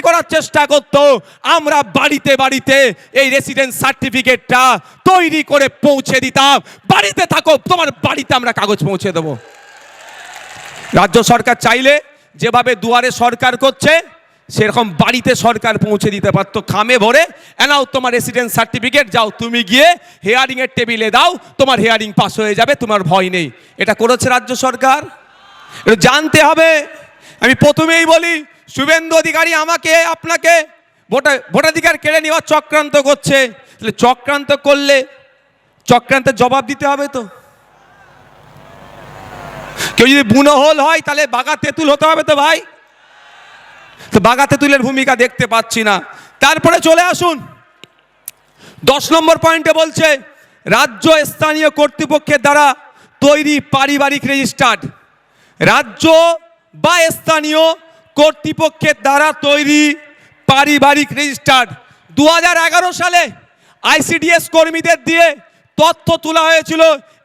দখলদারি করার চেষ্টা করত। আমরা বাড়িতে বাড়িতে এই রেসিডেন্স সার্টিফিকেটটা তৈরি করে পৌঁছে দিতাম। বাড়িতে থাকো, তোমার বাড়িতে আমরা কাগজ পৌঁছে দেবো। রাজ্য সরকার চাইলে যেভাবে দুয়ারে সরকার করছে, সেরকম বাড়িতে সরকার পৌঁছে দিতে পারতো। খামে ভরে, এনাও তোমার রেসিডেন্স সার্টিফিকেট যাও তুমি গিয়ে হেয়ারিং এর টেবিলে দাও, তোমার হেয়ারিং পাস হয়ে যাবে, তোমার ভয় নেই। এটা করেছে রাজ্য সরকার। জানতে হবে। আমি প্রথমেই বলি শুভেন্দু অধিকারী আমাকে, আপনাকে ভোটার, ভোটাধিকার কেড়ে নেওয়ার চক্রান্ত করছে। তাহলে চক্রান্ত করলে চক্রান্তের জবাব দিতে হবে তো। কেউ যদি বুনো হোল হয়, তাহলে বাঘা তেঁতুল হতে হবে তো ভাই। তো বাঘা তেঁতুলের ভূমিকা দেখতে পাচ্ছি না। তারপরে চলে আসুন। দশ নম্বর পয়েন্টে বলছে, রাজ্য স্থানীয় কর্তৃপক্ষের দ্বারা তৈরি পারিবারিক রেজিস্টার্ড। রাজ্য বা স্থানীয় কর্তৃপক্ষের দ্বারা তৈরি পারিবারিক রেজিস্টার্ড দু সালে আইসিডিএস কর্মীদের দিয়ে তথ্য তোলা হয়েছিল,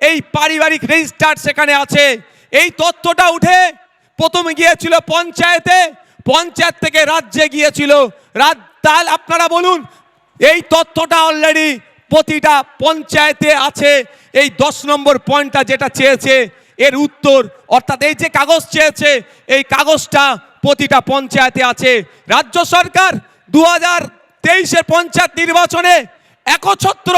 এই পারিবারিক রেজিস্টার্ড সেখানে আছে। এই তথ্যটা উঠে প্রথমে গিয়েছিল পঞ্চায়েতে, পঞ্চায়েত থেকে রাজ্যে গিয়েছিল। রাজ তাহলে আপনারা বলুন, এই তথ্যটা অলরেডি প্রতিটা পঞ্চায়েতে আছে। এই দশ নম্বর পয়েন্টটা যেটা চেয়েছে, এর উত্তর, অর্থাৎ এই যে কাগজ চেয়েছে, এই কাগজটা প্রতিটা পঞ্চায়েতে আছে। রাজ্য সরকার দু হাজার তেইশের পঞ্চায়েত নির্বাচনে একছত্র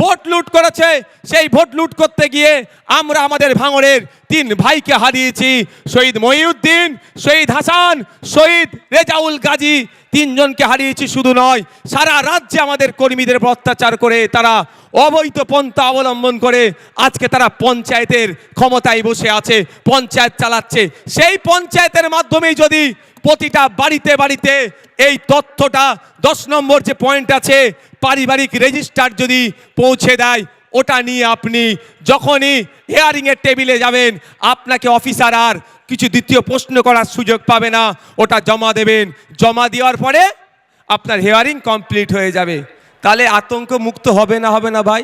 ভোট লুট করেছে। সেই ভোট লুট করতে গিয়ে আমরা আমাদের ভাঙড়ের তিন ভাইকে হারিয়েছি। শহীদ মহিউদ্দিন, শহীদ হাসান, শহীদ রেজাউল গাজী, তিনজনকে হারিয়েছি শুধু নয়, সারা রাজ্যে আমাদের কর্মীদের অত্যাচার করে তারা অবৈধ পন্থা অবলম্বন করে আজকে তারা পঞ্চায়েতের ক্ষমতায় বসে আছে, পঞ্চায়েত চালাচ্ছে। সেই পঞ্চায়েতের মাধ্যমেই যদি প্রতিটা বাড়িতে বাড়িতে এই তথ্যটা দশ নম্বর যে পয়েন্ট আছে, পারিবারিক রেজিস্টার যদি পৌঁছে দেয়, ওটা নিয়ে আপনি যখনই হেয়ারিংয়ের টেবিলে যাবেন, আপনাকে অফিসার আর কিছু দ্বিতীয় প্রশ্ন করার সুযোগ পাবে না। ওটা জমা দেবেন। জমা দেওয়ার পরে আপনার হেয়ারিং কমপ্লিট হয়ে যাবে। তাহলে আতঙ্ক মুক্ত হবে না হবে না ভাই?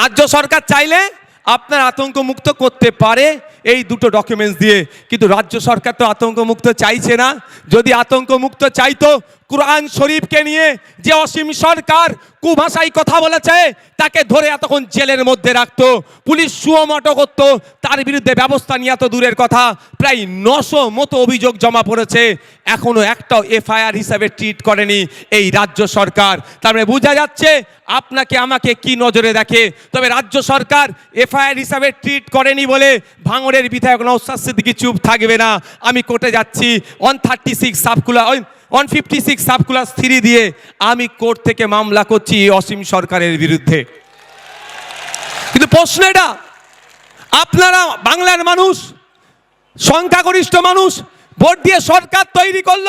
রাজ্য সরকার চাইলে আপনার আতঙ্ক মুক্ত করতে পারে এই দুটো ডকুমেন্টস দিয়ে। কিন্তু রাজ্য সরকার তো আতঙ্ক মুক্ত চাইছে না। যদি আতঙ্ক মুক্ত চাইতো কোরআন শরীফকে নিয়ে যে অসীম সরকার কুভাষায় কথা বলেছে, তাকে ধরে এতক্ষণ জেলের মধ্যে রাখত, পুলিশ সুয়মটো করতো, তার বিরুদ্ধে ব্যবস্থা নিয়ে এত দূরের কথা। প্রায় নশো মতো অভিযোগ জমা পড়েছে, এখনও একটাও এফআইআর হিসাবে ট্রিট করেনি এই রাজ্য সরকার। তারপরে বোঝা যাচ্ছে, আপনাকে, আমাকে কি নজরে দেখে? তবে রাজ্য সরকার এফআইআর হিসাবে ট্রিট করেনি বলে ভাঙড়ের বিধায়ক নৌসাদ সিদ্দিকি চুপ থাকবে না। আমি কোর্টে যাচ্ছি one thirty six subclause one fifty six subclass three দিয়ে আমি কোর্ট থেকে মামলা করছি অসীম সরকারের বিরুদ্ধে। কিন্তু প্রশ্ন এটা, আপনারা বাংলার মানুষ, সংখ্যাগরিষ্ঠ মানুষ, ভোট দিয়ে সরকার তৈরি করল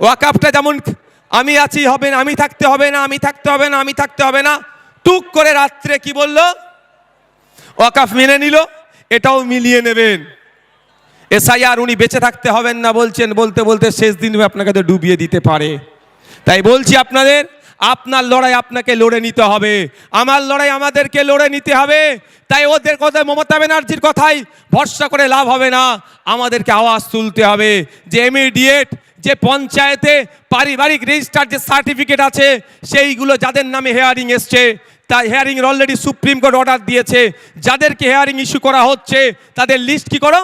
ওয়াকাফটা যেমন আমি আছি হবে না, আমি থাকতে হবে না, আমি থাকতে হবে না, আমি থাকতে হবে না, টুক করে রাত্রে কি বলল? ওয়াকাফ মেনে নিল, এটাও মিলিয়ে নেবেন। এসআইআর উনি বেঁচে থাকতে হবেন না বলছেন, বলতে বলতে শেষ দিন আপনাকে তো ডুবিয়ে দিতে পারে। তাই বলছি আপনাদের, আপনার লড়াই আপনাকে লড়ে নিতে হবে। আমার লড়াই আমাদেরকে লড়ে নিতে হবে। তাই ওদের কথা, মমতা ব্যানার্জির কথাই ভরসা করে লাভ হবে না। আমাদেরকে আওয়াজ তুলতে হবে। যে ইমিডিয়েট যে পঞ্চায়েতে পারিবারিক রেজিস্টার যে সার্টিফিকেট আছে, সেইগুলো যাদের নামে হেয়ারিং এসছে, তা hearing already supreme court order দিয়েছে। যাদেরকে হেয়ারিং ইস্যু করা হচ্ছে, তাদের লিস্ট কি করো?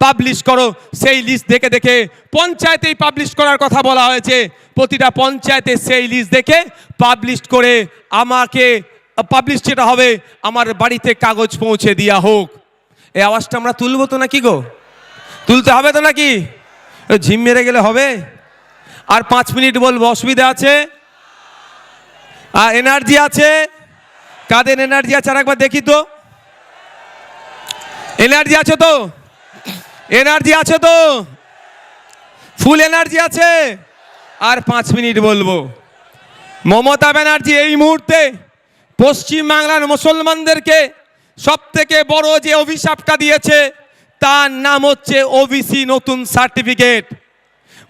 পাবলিশ করো। সেই লিস্ট দেখে দেখে পঞ্চায়েতেই পাবলিশ করার কথা বলা হয়েছে। প্রতিটা পঞ্চায়েতে সেই লিস্ট দেখে পাবলিশ করে আমাকে পাবলিশ যেটা হবে, আমার বাড়িতে কাগজ পৌঁছে দেওয়া হোক। এই আওয়াজটা আমরা তুলবো তো নাকি গো? তুলতে হবে তো নাকি? ঝিম মেরে গেলে হবে? আর পাঁচ মিনিট বলব, অসুবিধা আছে? আর এনার্জি আছে? কাদের এনার্জি আছে? আর একবার দেখি তো। এনার্জি আছে তো? এনার্জি আছে তো? ফুল এনার্জি আছে? আর পাঁচ মিনিট বলব। মমতা ব্যানার্জি এই মুহূর্তে পশ্চিমবাংলার মুসলমানদেরকে সব থেকে বড় যে অভিশাপটা দিয়েছে তার নাম হচ্ছে ওবিসি নতুন সার্টিফিকেট।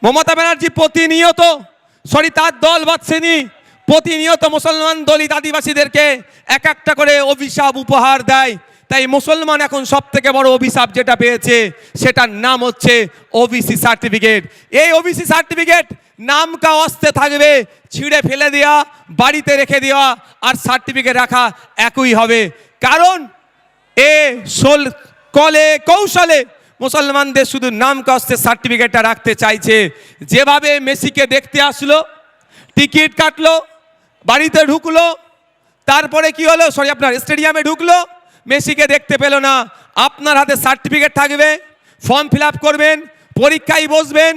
মমতা ব্যানার্জি প্রতিনিয়ত সরি তার দল বাদশেনি প্রতিনিয়ত মুসলমান দলিত আদিবাসীদেরকে এক একটা করে অভিশাপ উপহার দেয়। তাই মুসলমান এখন সব থেকে বড় অভিশাপ যেটা পেয়েছে, সেটার নাম হচ্ছে ওবিসি সার্টিফিকেট। এই ওবিসি সার্টিফিকেট নামকা অস্তে থাকবে, ছিঁড়ে ফেলে দেওয়া বাড়িতে রেখে দেওয়া আর সার্টিফিকেট রাখা একই হবে। কারণ, এ সোল কলে কৌশলে মুসলমানদের শুধু নাম কষ্টে সার্টিফিকেটটা রাখতে চাইছে। যেভাবে মেসিকে দেখতে আসলো, টিকিট কাটলো, বাড়িতে ঢুকলো, তারপরে কি হলো, সরি, আপনার স্টেডিয়ামে ঢুকলো, মেসিকে দেখতে পেল না। আপনার হাতে সার্টিফিকেট থাকবে, ফর্ম ফিল করবেন, পরীক্ষায় বসবেন,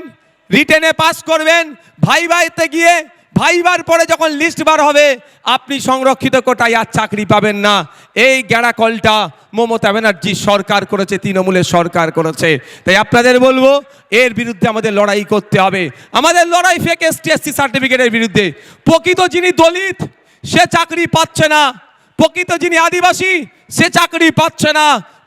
রিটেনে পাস করবেন, ভাই ভাইতে গিয়ে ভাইবার পরে যখন লিস্ট বার হবে, আপনি সংরক্ষিত কোটায় আর চাকরি পাবেন না। এই গ্যাড়া কলটা মমতা ব্যানার্জি সরকার করেছে, তৃণমূলের সরকার করেছে। তাই আপনাদের বলব, এর বিরুদ্ধে আমাদের লড়াই করতে হবে। আমাদের লড়াই ফেক এসটি এসসি সার্টিফিকেটের বিরুদ্ধে। প্রকৃত যিনি দলিত, সে চাকরি পাচ্ছে না। প্রকৃত যিনি আদিবাসী, সে চাকরি পাচ্ছে না।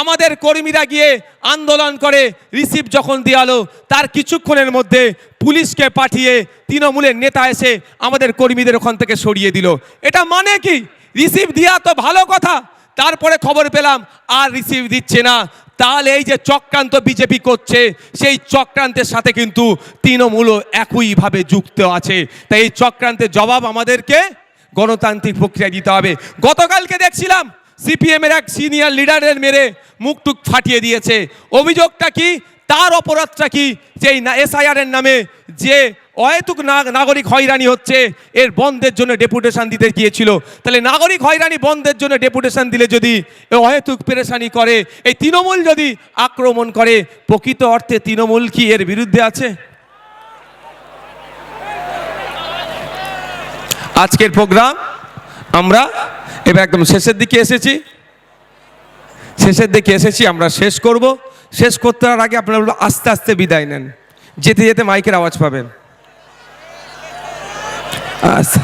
আমাদের কর্মীরা গিয়ে আন্দোলন করে, রিসিভ যখন দেওয়ালো তার কিছুক্ষণের মধ্যে পুলিশকে পাঠিয়ে তৃণমূলের নেতা এসে আমাদের কর্মীদের ওখান থেকে সরিয়ে দিল। এটা মানে কি? রিসিভ দেওয়া তো ভালো কথা, তারপরে খবর পেলাম, আর রিসিভ দিচ্ছে না। তাহলে এই যে চক্রান্ত বিজেপি করছে, সেই চক্রান্তের সাথে কিন্তু তৃণমূলও একইভাবে যুক্ত আছে। তাই এই চক্রান্তের জবাব আমাদেরকে গণতান্ত্রিক প্রক্রিয়া দিতে হবে। গতকালকে দেখছিলাম সিপিএম এর এক সিনিয়র লিডারের মেরে মুখটুক ফাটিয়ে দিয়েছে। অভিযোগটা কি? তার অপরাধটা কি? যে এসআইআর এর নামে যে অহেতুক নাগরিক হয়রানি হচ্ছে, এর বন্ধের জন্য ডেপুটেশন দিতে গিয়েছিল। তাহলে নাগরিক হয়রানি বন্ধের জন্য ডেপুটেশন দিলে যদি অহেতুক পেরেশানি করে, এই তৃণমূল যদি আক্রমণ করে, প্রকৃত অর্থে তৃণমূল কি এর বিরুদ্ধে আছে? আজকের প্রোগ্রাম, আমরা এবার একদম শেষের দিকে এসেছি। শেষের দিকে এসেছি, আমরা শেষ করব। শেষ করতে আগে আপনারা আস্তে আস্তে বিদায় নেন। যেতে যেতে মাইকের আওয়াজ পাবেন। আচ্ছা